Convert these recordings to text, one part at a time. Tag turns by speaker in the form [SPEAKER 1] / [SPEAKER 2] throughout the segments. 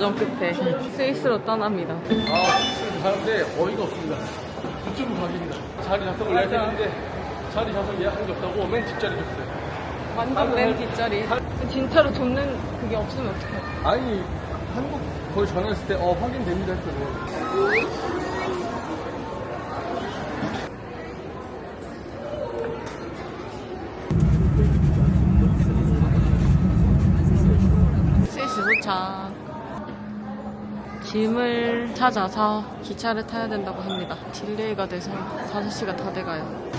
[SPEAKER 1] 여정 끝에 스위스로 떠납니다.
[SPEAKER 2] 아, 가는데 어이가 없습니다. 이쪽으로 가깁니다. 자리 좌석을 예약했는데 자리 좌석 예약한 게 없다고 맨 뒷자리 줬어요.
[SPEAKER 1] 완전 맨 뒷자리. 진짜로 줬는 그게 없으면 어떡해.
[SPEAKER 2] 아니, 한국 거기 전화했을 때, 어, 확인됩니다 했거든.
[SPEAKER 1] 스위스 도착. 짐을 찾아서 기차를 타야 된다고 합니다. 딜레이가 돼서 5시가 다 돼가요.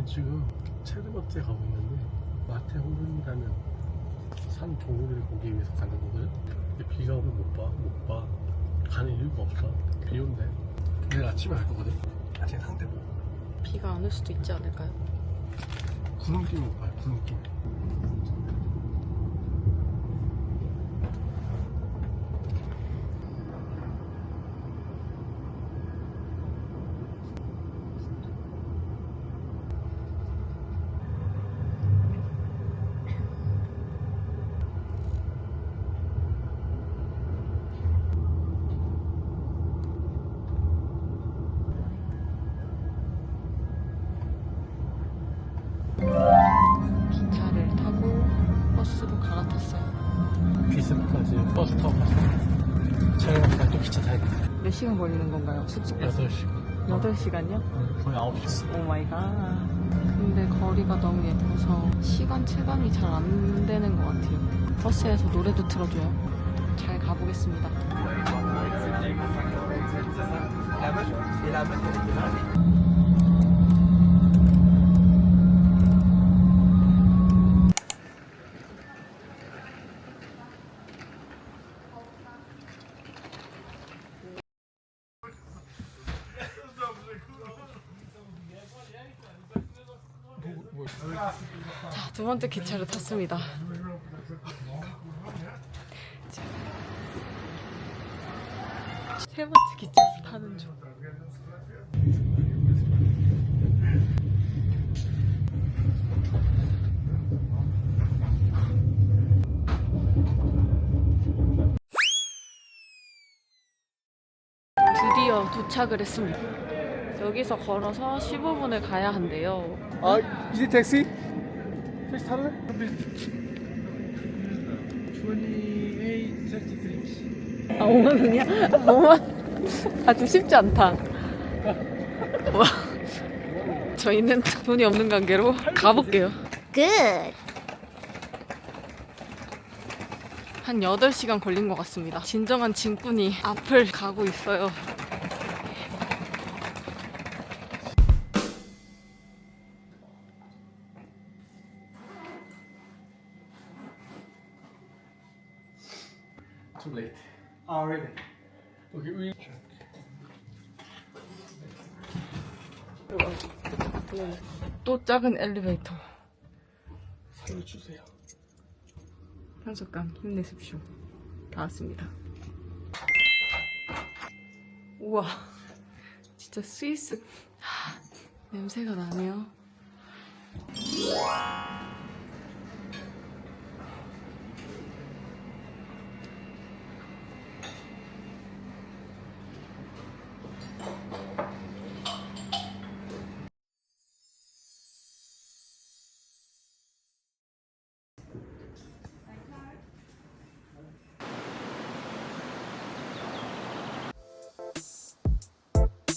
[SPEAKER 2] 우린 지금 체르마트에 가고 있는데, 마테호른이라는 산 종류를 보기 위해서 가는 거거든? 근데 비가 오면 못 봐, 못 봐. 가는 이유가 없어. 비 온대. 내일 아침에 갈 거거든? 아직 상태 보고.
[SPEAKER 1] 비가 안 올 수도 있지 않을까요?
[SPEAKER 2] 구름 끼면 못 봐요, 구름 끼면.
[SPEAKER 1] 기차를 타고 버스로 갈아탔어요.
[SPEAKER 2] 비스까지 버스 타고 가서 체르마트가 또 기차 타야겠다.
[SPEAKER 1] 몇 시간 걸리는 건가요? 숙소까지?
[SPEAKER 2] 8시간.
[SPEAKER 1] 8시간요?
[SPEAKER 2] 거의 9시.
[SPEAKER 1] 오 마이 갓. 근데 거리가 너무 예뻐서 시간 체감이 잘 안 되는 것 같아요. 버스에서 노래도 틀어줘요. 잘 가보겠습니다. 자, 두 번째 기차를 탔습니다. 자, 세 번째 기차 타는 중. 드디어 도착을 했습니다. 여기서 걸어서 15분을 가야 한대요.
[SPEAKER 2] 아, 이제 택시? 택시 탈래? 28, 33.
[SPEAKER 1] 아, 5만 원이야? 5만 아, 좀 쉽지 않다. 와. 저희는 돈이 없는 관계로 가볼게요.
[SPEAKER 3] Good.
[SPEAKER 1] 한 8시간 걸린 것 같습니다. 진정한 짐꾼이 앞을 가고 있어요.
[SPEAKER 2] Already. Okay, we.
[SPEAKER 1] 또 작은 엘리베이터.
[SPEAKER 2] 살려주세요.
[SPEAKER 1] 현석감 힘내십시오. 다 왔습니다. 우와, 진짜 스위스 하, 냄새가 나네요.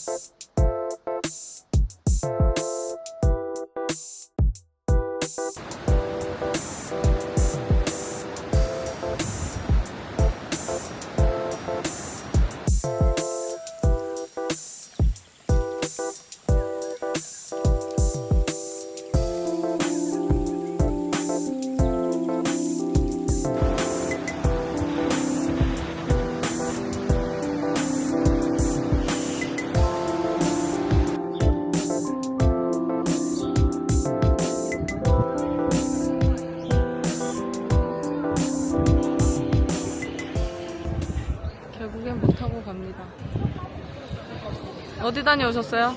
[SPEAKER 1] Thank you. 어디 다녀오셨어요?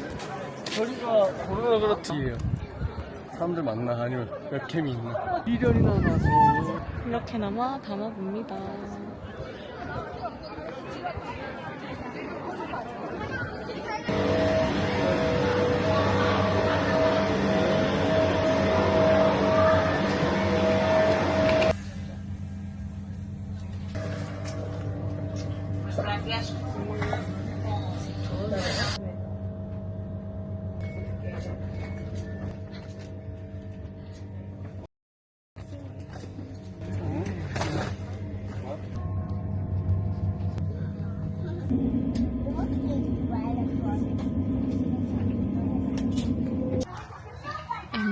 [SPEAKER 2] 저리가 코로나 그렇지예요. 사람들 많나 아니면 웹캠이 있나? 1년이나 나서
[SPEAKER 1] 이렇게나마 담아봅니다. N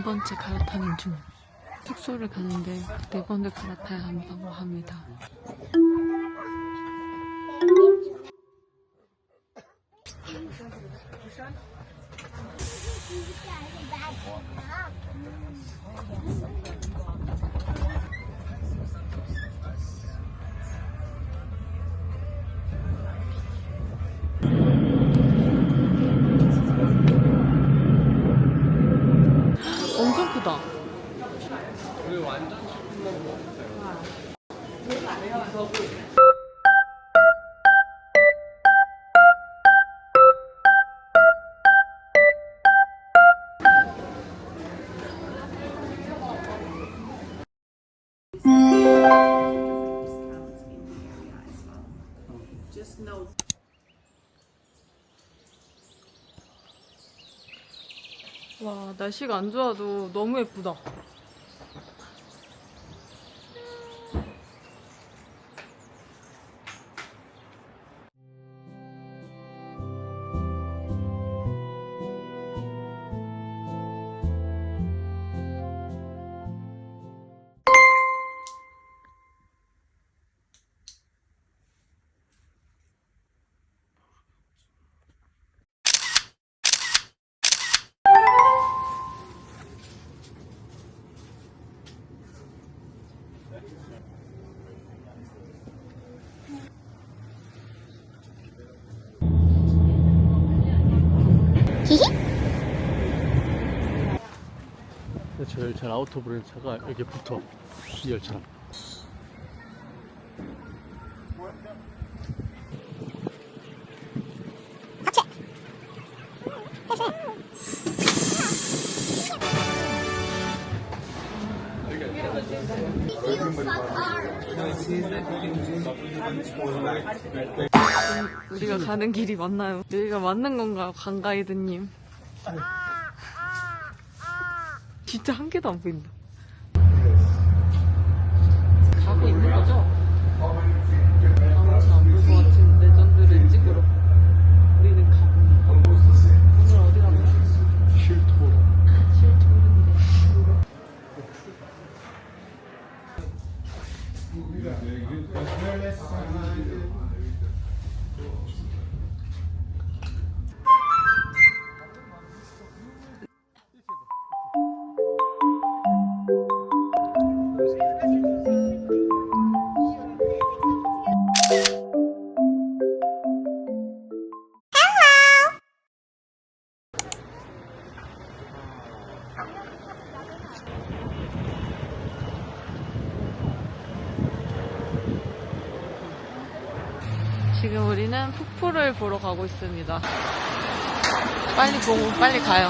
[SPEAKER 1] 번째 갈아타는 중. 숙소를 가는데 네 번을 갈아타야 한다고 합니다. 와, 날씨가 안 좋아도 너무 예쁘다.
[SPEAKER 2] 열차 아우터 브랜 차가 여기 붙어 이 열차랑
[SPEAKER 1] 우리가 가는 길이 맞나요? 여기가 맞는 건가요, 강가이드님? 진짜 한 개도 안 보인다. 지금 우리는 폭포를 보러 가고 있습니다. 빨리 보고 빨리 가요.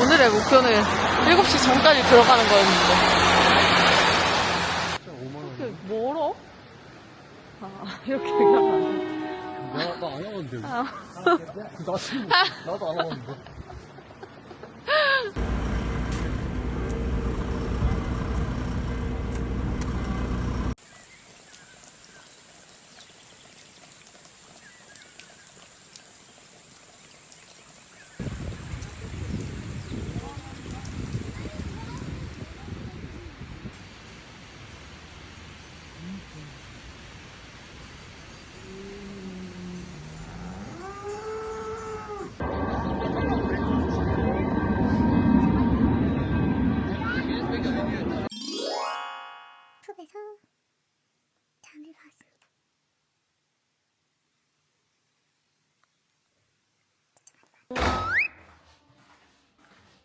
[SPEAKER 1] 오늘의 목표는 7시 전까지 들어가는 거였는데.
[SPEAKER 2] 진짜 5만원
[SPEAKER 1] 그 멀어? 아, 이렇게 가면 안 돼.
[SPEAKER 2] 나안 와봤는데
[SPEAKER 1] 아.
[SPEAKER 2] 나도 안 와봤는데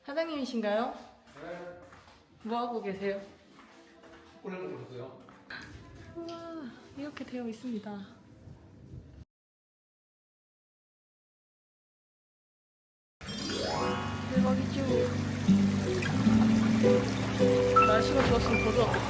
[SPEAKER 1] 사장님이신가요? 뭐 하고 계세요?
[SPEAKER 2] 꼴레로 보세요.
[SPEAKER 1] 우와, 이렇게 되어 있습니다. 대박이죠. 날씨가 좋았으면 더 좋았겠다.